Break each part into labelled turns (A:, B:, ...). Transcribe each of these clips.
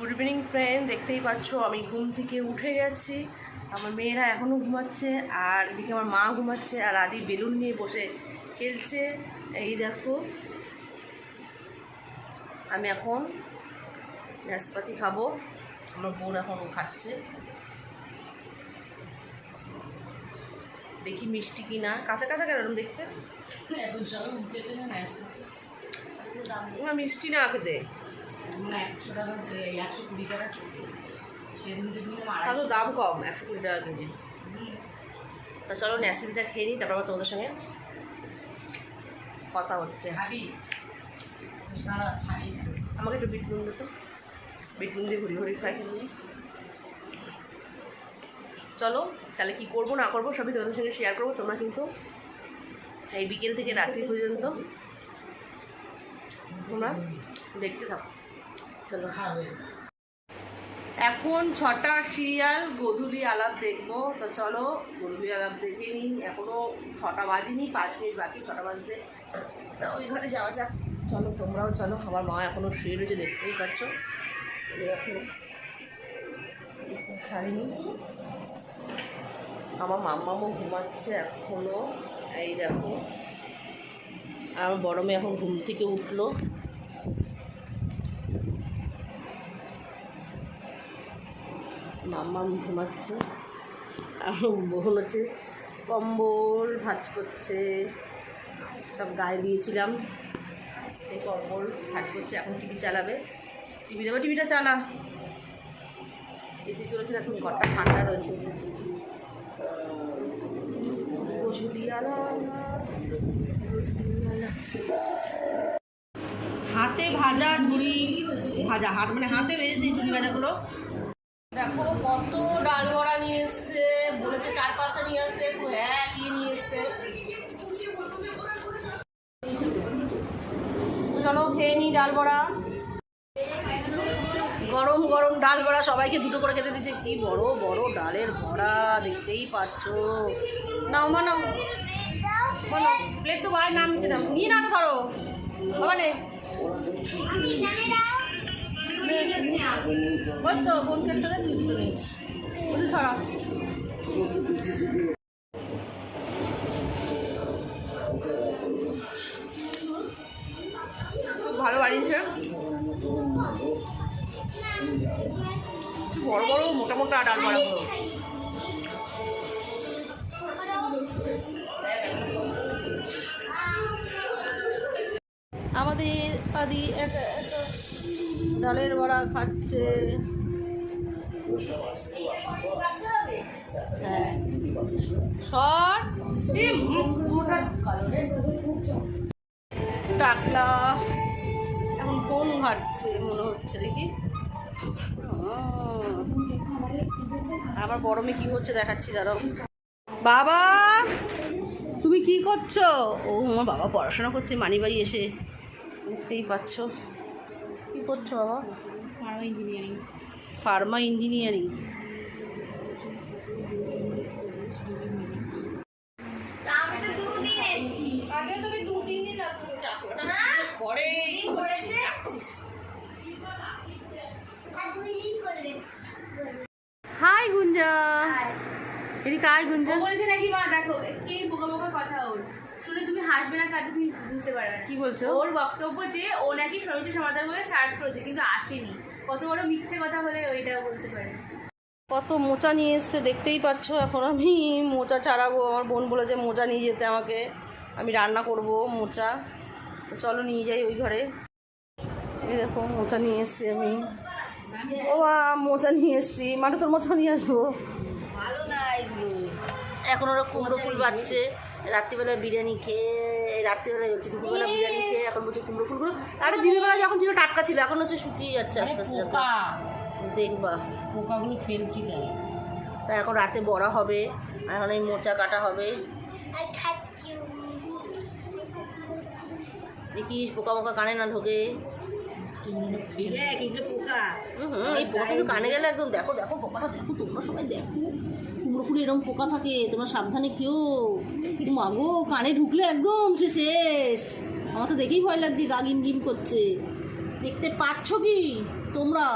A: Good evening friend দেখতেই পাচ্ছ আমি ঘুম থেকে উঠে গেছি। আমার মেয়েরা এখনও ঘুমাচ্ছে আর এদিকে আমার মা ঘুমাচ্ছে আর আদি বেলুন নিয়ে বসে খেলছে। এই দেখো আমি এখন নাশপাতি খাব। আমার বোন এখন খাচ্ছে। দেখি মিষ্টি কিনা। কাঁচা কাঁচা কেন দেখতে? মিষ্টি না খেতে।
B: আমরা একশো টাকা এই একশো কুড়ি টাকা সেদিনকে দিলাম
A: তা তো
B: আড়াইশো
A: দাম কম একশো কুড়ি টাকা কেজি। তা চলো ন্যাসপিটা খেয়ে নিই তারপর আবার তোমাদের সঙ্গে কথা হচ্ছে। আমাকে একটু বিট নুন দিত বিটমুন দিয়ে ঘুরি ঘুরি খাই। চলো তাহলে কি করব না করব সবই তোমাদের সঙ্গে শেয়ার করব। তোমরা কিন্তু এই বিকেল থেকে রাত্রি পর্যন্ত তোমরা দেখতে থাকো। চলো। এখন ছটা সিরিয়াল, গধূলি আলাপ দেখব। তো চলো, গধূলি আলাপ দেখে নিই। এখনও ছটা বাজিনি, পাঁচ মিনিট বাকি, ছটা বাজতে। তা ওই ঘরে যাওয়া যাক। চলো, তোমরাও চলো। আমার মা এখনও শুয়ে রয়েছে, দেখতেই পাচ্ছ। ছাড়িনি। আমার মাম্মামও ঘুমাচ্ছে এখনও এই দেখো। আমার বড় মেয়ে এখন ঘুম থেকে উঠল। মাম্মা ঘুমাচ্ছে। আর বোন হচ্ছে কম্বল ভাজ করছে। সব গায়ে দিয়েছিলাম। সেই কম্বল ভাজ করছে, এখন টিভি চালাবে। টিভি দেবো, টিভিটা চালা। এসি চলেছে না তুমি ঘরটা ঠান্ডা রয়েছে। হাতে ভাজা ঝুড়ি ভাজা, হাত মানে হাতে ভেজেছে ঝুড়ি ভাজাগুলো। দেখো, কত ডাল বড়া নিয়ে এসছে বলেছে চার পাঁচটা নিয়ে আসছে এক ইয়ে নিয়ে এসছে। চলো খেয়ে নিই ডাল বড়া গরম গরম ডাল বড়া সবাইকে দুটো করে খেতে দিচ্ছে। কি বড় বড় ডালের বড়া দেখতেই পাচ্ছ। নাও, মা, নাও। বলো প্লেট তো ভাই নাম নিচে নিয়ে না ধরো। বাবা নে। ওই তো বোন কেটে তুই দুটো নিয়েছি। ছড়া খুব ভালো বানিয়েছে। বড় বড়, মোটা মোটা ডাল বড়া আমাদের আদি একা একা ডালের বড়া খাচ্ছে। হ্যাঁ। টাকলা। এখন ফোন ঘাটছে, মনে হচ্ছে দেখি। বড় মেয়ে কি করছে দেখাচ্ছি, দাঁড়াও। বাবা! তুমি কি করছ? ও, আমার বাবা পড়াশোনা করছে মানি বাড়ি এসে। দেখতেই পাচ্ছ। করছ বাবা?
B: Pharma engineering
A: pharma engineering hi Gunja এদিকে আয় গুঞ্জা
C: বলছে নাকি মা দেখো কি হাসবে না কাজে তুমি বুঝতে পারবে না।
A: কি বলছো?
C: ওর বক্তব্য যে ও নাকি সমস্যা সমাধান বলে সার্চ করেছে কিন্তু আসেনি। কত বড় মিথ্যে কথা বলে ওইটা বলতে পারে।
A: কত মোচা নিয়ে এসছে দেখতেই পাচ্ছ। এখন আমি মোচা ছাড়াবো আমার বোন বলেছে মোচা নিয়ে যেতে আমাকে। আমি রান্না করব মোচা। চলো নিয়ে যাই ওই ঘরে। এই দেখো মোচা নিয়ে এসছি আমি। ও মা মোচা নিয়ে এসছি। মাঠে তোর মোচা নিয়ে আসব?
B: ভালো না এগুলো।
A: এখন ওরা কুমড়ো ফুল বাচ্ছে রাত্রিবেলা বিরিয়ানি খেয়ে এই রাত্রিবেলা হচ্ছে দুপুরবেলা বিরিয়ানি খেয়ে এখন বলছে কুমড়ো ফুলগুলো আরে দিনের বেলা যখন ছিল টাটকা ছিল এখন হচ্ছে শুকিয়ে যাচ্ছে আস্তে আস্তে দেখবা।
B: পোকাগুলো ফেলছি তাই।
A: তা এখন রাতে বড়া হবে এখন এই মোচা কাটা হবে। দেখি পোকা মোকা কানে না ঢোকে। এই পোকা কিন্তু কানে গেলে একদম দেখো দেখো পোকাটা দেখো তোমরা সবাই দেখো। কুমড়ো ফুলে এরকম পোকা থাকে তোমরা সাবধানে খেও। মাগো কানে ঢুকলে একদম সে শেষ। আমার তো দেখেই ভয় লাগছে গা গিন গিন করছে। দেখতে পাচ্ছ কি? তোমরা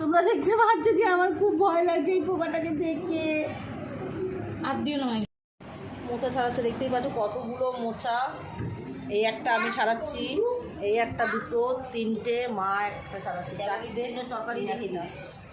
A: তোমরা দেখতে পাচ্ছ কি? আমার খুব ভয় লাগছে এই পোকাটাকে দেখে
B: আর দিও না
A: মোচা ছাড়াচ্ছে দেখতেই পাচ্ছ কতগুলো মোচা। এই একটা আমি ছাড়াচ্ছি। এই একটা দুটো তিনটে মা একটা ছাড়াচ্ছে চারটে তরকারি দেখি না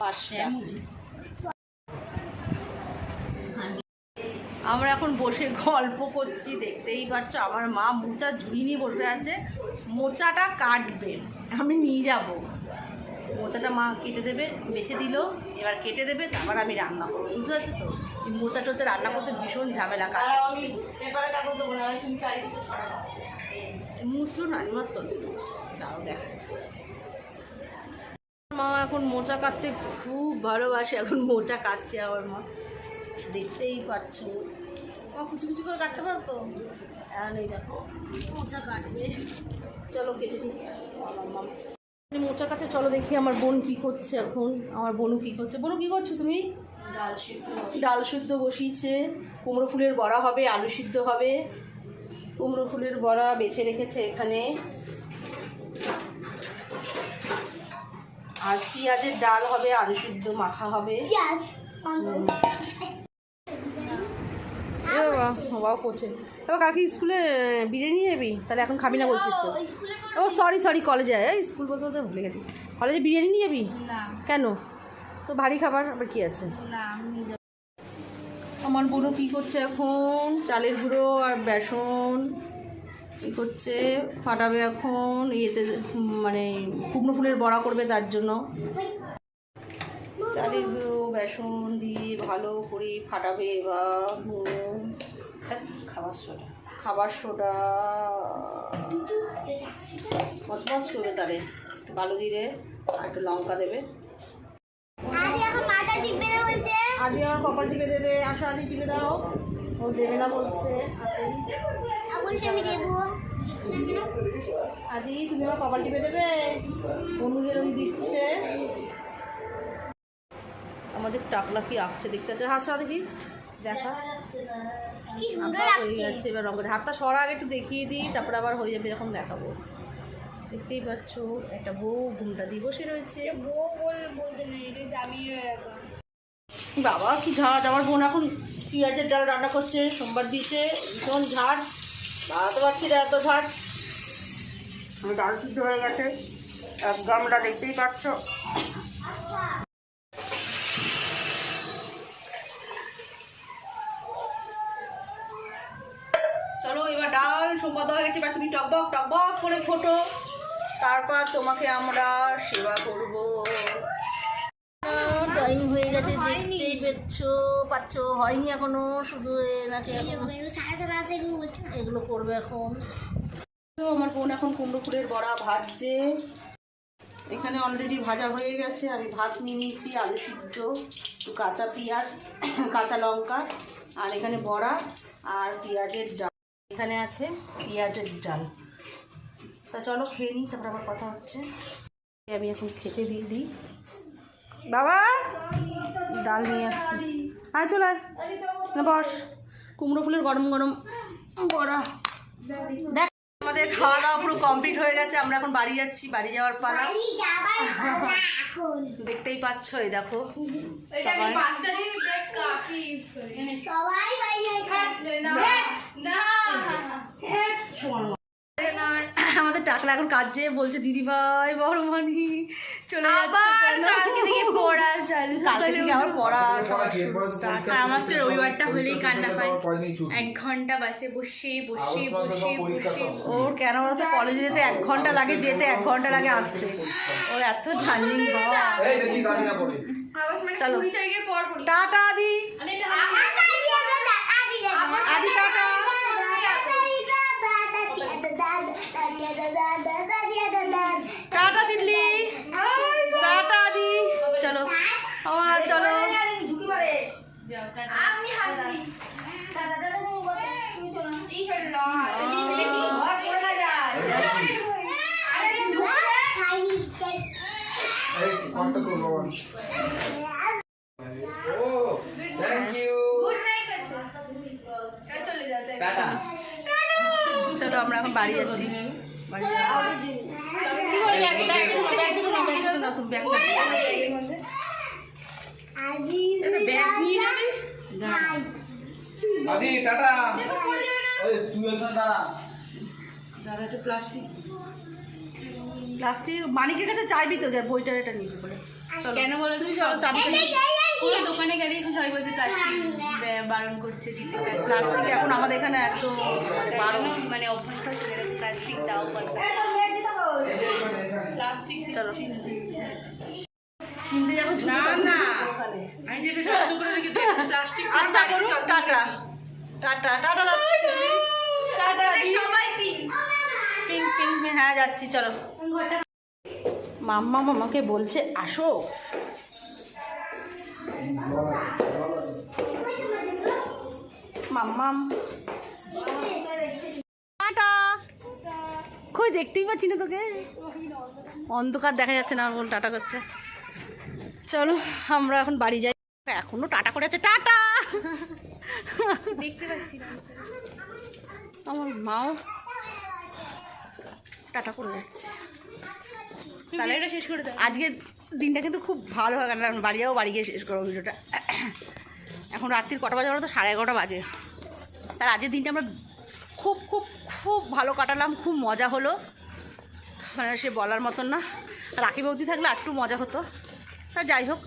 A: পাঁচটা। আমরা এখন বসে গল্প করছি দেখতেই পাচ্ছ আমার মা মোচা ঝুড়ি নিয়ে বসে আছে। মোচাটা কাটবে। আমি নিয়ে যাব। মোচাটা মা কেটে দেবে বেছে দিল এবার কেটে দেবে তারপর আমি রান্না করব। বুঝতে পারছ তো? মোচা টোচা রান্না করতে ভীষণ ঝামেলা কাটে। মুসলো না নিমার তাও দেখাচ্ছে। মা এখন মোচা কাটতে খুব ভালোবাসে এখন মোচা কাটছে আমার মা। দেখতেই পাচ্ছ। মা কুচি কুচি করে কাটতে পারো তো? এখন এই দেখো। মোচা কাটবে। চলো কেটে দিই। আমার মা মোচা কাটে চলো দেখি আমার বোন কি করছে এখন। আমার বোনও কি করছে। বোনও কি করছ তুমি?
B: ডাল সিদ্ধ
A: ডাল সিদ্ধ বসিয়েছে। কুমড়ো ফুলের বড়া হবে আলু সিদ্ধ হবে। কুমড়ো ফুলের বড়া বেছে রেখেছে এখানে। আর পেঁয়াজের ডাল হবে আলু সিদ্ধ মাখা হবে। বাবা, করছে। কাকি স্কুলে বিরিয়ানি যাবি তাহলে এখন খাবি না বলছিস তো। ও সরি সরি কলেজে স্কুল বলতে বলতে ভুলে গেছি। কলেজে বিরিয়ানি নিয়ে যাবি? কেন? তো ভারী খাবার আবার কি আছে? আমার বুড়ো কী করছে এখন? চালের গুঁড়ো আর বেসন। কী করছে? ফাটাবে এখন। ইয়েতে মানে কুমড়ো ফুলের বড়া করবে তার জন্য। চালের গুঁড়ো বেসন দিয়ে ভালো করে ফাটাবে নুন,
B: খাবার সোডা।
A: খাবার সোডা। মচমচ করবে তারে। বালু দিলে আর একটু লঙ্কা দেবে
D: আরে এখন মাথা টিপে না বলছে
A: আদি আমার কপাল টিপে দেবে, আসো আদি টিপে দাও। ও দেবে না বলছে? আদি। তুমি আমার কপাল টিপে দেবে? অনু দিচ্ছে। আমাদের টাকলা কি আঁকছে দেখতে আছে? হাসরা দেখি। দেখা। হয়ে এবার রঙ। হাতটা সরা আগে একটু দেখিয়ে দিই, তারপরে আবার হয়ে যাবে যখন দেখাবো। দেখতেই পাচ্ছ, একটা বউ ঘুমটা দিয়ে বসে রয়েছে।
C: বউ বল বলতে নেই, এটা
A: বাবা, কি ঝাঁজ? আমার বোন এখন পেঁয়াজের ডাল রান্না করছে, সোমবার দিয়েছে, ভীষণ ঝাঁজ। বাড়াতে পারছি না এত ঝাঁজ। আমার ডাল সিদ্ধ হয়ে গেছে। এক একদমটা দেখতেই পাচ্ছ। চলো, এবার ডাল, সোমবার দেওয়া হয়ে গেছে, এবার তুমি টকবক টকবক করে ফোটো। তারপর তোমাকে আমরা সেবা করব। টাইম হয়ে গেছে দেখতেই পেচ্ছ পাচ্ছ হয়নি এখনও শুধু এ নাকি
D: এই যে এগুলো
A: করবে এখন। তো আমার বোন এখন কুমড়ো ফুলের বড়া ভাজছে। এখানে অলরেডি ভাজা হয়ে গেছে। আমি ভাত নিয়ে নিয়েছি আলু সিদ্ধ কাঁচা পেঁয়াজ কাঁচা লঙ্কা আর এখানে বড়া আর পেঁয়াজের ডাল। এখানে আছে পেঁয়াজের ডাল। তা চলো খেয়ে নিই তারপর আবার কথা হচ্ছে। আমি এখন খেতে দিয়ে দিই। বাবা ডাল নিয়ে আসছি। আয় চলে আয়। না বস। কুমড়ো ফুলের গরম গরম বড়া। দেখ আমাদের খাওয়া দাওয়া পুরো কমপ্লিট হয়ে গেছে আমরা এখন বাড়ি যাচ্ছি বাড়ি যাওয়ার পালা।
D: এখন।
A: দেখতেই পাচ্ছ এই দেখো।
C: এটা
A: সবাই- টাকলা এখন কাজে বলছে দিদি ভাই বড় মানি চলে
C: আবার কালকে থেকে পড়া চালু
A: কালকে থেকে আবার পড়া
C: আর আমার তো রবিবারটা হলেই কান্না পায় এক ঘণ্টা বাসে বসে বসে বসে বসে
A: ওর কেন বলতো কলেজে যেতে এক ঘণ্টা লাগে যেতে এক ঘণ্টা লাগে আসতে। ওর এত ঝাঞ্ঝিং
E: এই দেখি জানি না পড়ি।
C: আগস্ট মানে
A: চলো। টাটা দি
D: আদি যাবে আদি যাবে
A: Adi tata tata Delhi tata দি চলো আমার চলো
C: আমি হাত দিই এই ছোট লং
E: কত করব ও থ্যাংক ইউ
C: গুড নাইট আছে চলে যাও
E: টাটা
A: চলো আমরা এখন বাড়ি যাচ্ছি।
E: আদি টাটা। তুই এখানে দাঁড়া।
B: যারা একটু প্লাস্টিক।
A: প্লাস্টিক মানিকের কাছে চাইবি তো যার বইটার এটা নিবি বলে।
C: কেন বলো
A: তুমি? চলো নিয়ে
C: কোনো। দোকানে গেলে এসে সবাই বলছে প্লাস্টিক বারণ করছে দিতে।
A: প্লাস্টিক এখন আমাদের এখানে এত
C: বারণ মানে অভ্যাসটা চলে গেছে প্লাস্টিক দাও প্লাস্টিক
A: চলো। কিনতে যাব
B: না না। আমি প্লাস্টিক
A: আচ্ছা টাটা। Tata tata tata.
C: সবাই পিঙ্ক
A: পিঙ্ক হ্যাঁ যাচ্ছি চলো। মাম্মা মামাকে বলছে আসো। মাম্মাম টাটা কই দেখতেই পাচ্ছি না তোকে। অন্ধকার দেখা যাচ্ছে না বল টাটা করছে। চলো আমরা এখন বাড়ি যাই। এখনও টাটা করে আছে টাটা।
C: দেখতে পাচ্ছি
A: আমার মাও টাটা করে যাচ্ছে
C: তাহলে এটা শেষ করে দাও
A: আজকে দিনটা কিন্তু খুব ভালো হয় কারণ বাড়ি যাব বাড়ি গিয়ে শেষ করব ভিডিওটা। এখন রাত্রির কটা বাজে তো? সাড়ে এগারোটা বাজে। তার আজকের দিনটা আমরা খুব খুব খুব ভালো কাটালাম খুব মজা হলো। মানে সে বলার মতন না। রাখি বৌদি থাকলে একটু মজা হতো। তা যাই হোক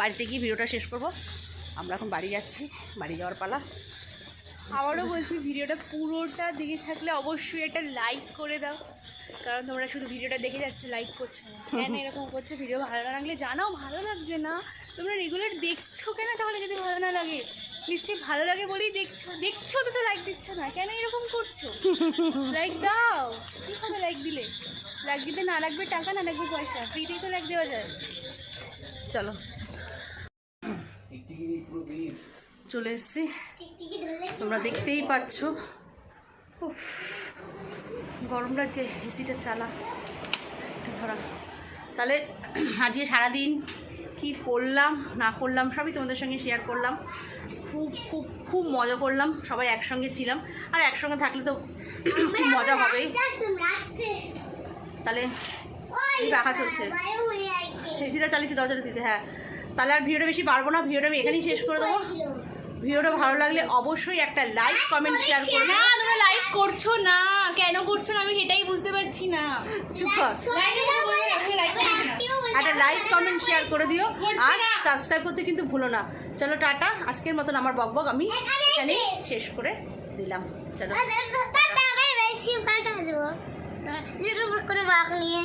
A: বাড়িতে গিয়ে ভিডিওটা শেষ করব। আমরা এখন বাড়ি যাচ্ছি বাড়ি যাওয়ার পালা।
C: আবারও বলছি, ভিডিওটা পুরোটা দেখে থাকলে অবশ্যই একটা লাইক করে দাও। কারণ তোমরা শুধু ভিডিওটা দেখে যাচ্ছ লাইক করছ না। কেন এরকম করছ, ভিডিও ভালো না লাগলে জানাও, ভালো লাগছে না। তোমরা রেগুলার দেখছ কেন? তাহলে যদি ভালো না লাগে, নিশ্চয়ই ভালো লাগে বলেই দেখছ। দেখছ তো লাইক দিচ্ছ না, কেন এরকম করছ? লাইক দাও। কী হবে লাইক দিলে? লাইক দিতে না লাগবে টাকা, না লাগবে পয়সা। ফ্রিতেই তো লাইক দেওয়া যায়।
A: চলো। চলে এসছি। তোমরা দেখতেই পাচ্ছ। গরম লাগছে এসিটা চালা। একটু ধরা। তাহলে আজকে সারাদিন কি করলাম না করলাম সবই তোমাদের সঙ্গে শেয়ার করলাম। খুব খুব খুব মজা করলাম। সবাই একসঙ্গে ছিলাম। আর একসঙ্গে থাকলে তো খুব মজা হবেই। তাহলে রাখা চলছে? এসিটা চালিয়েছি দরজাটা দিতে হ্যাঁ। তাহলে আর ভিডিওটা বেশি পারব না। ভিডিওটা আমি এখানেই শেষ করে দেবো। ভিডিওটা ভালো লাগলে অবশ্যই একটা লাইক কমেন্ট শেয়ার করবে।
C: না তোমরা লাইক করছ না? কেন করছ না? আমি সেটাই বুঝতে পারছি না।
A: চুপ কর। একটা লাইক কমেন্ট শেয়ার করে দিও। আর সাবস্ক্রাইব করতে কিন্তু ভুলো না। চলো টাটা। আজকের মতন আমার বকবক আমি এখানে শেষ। করে দিলাম। চলো।
D: টাটা বাই বাই সি কালকে আসব। কোনো বাক নিয়ে।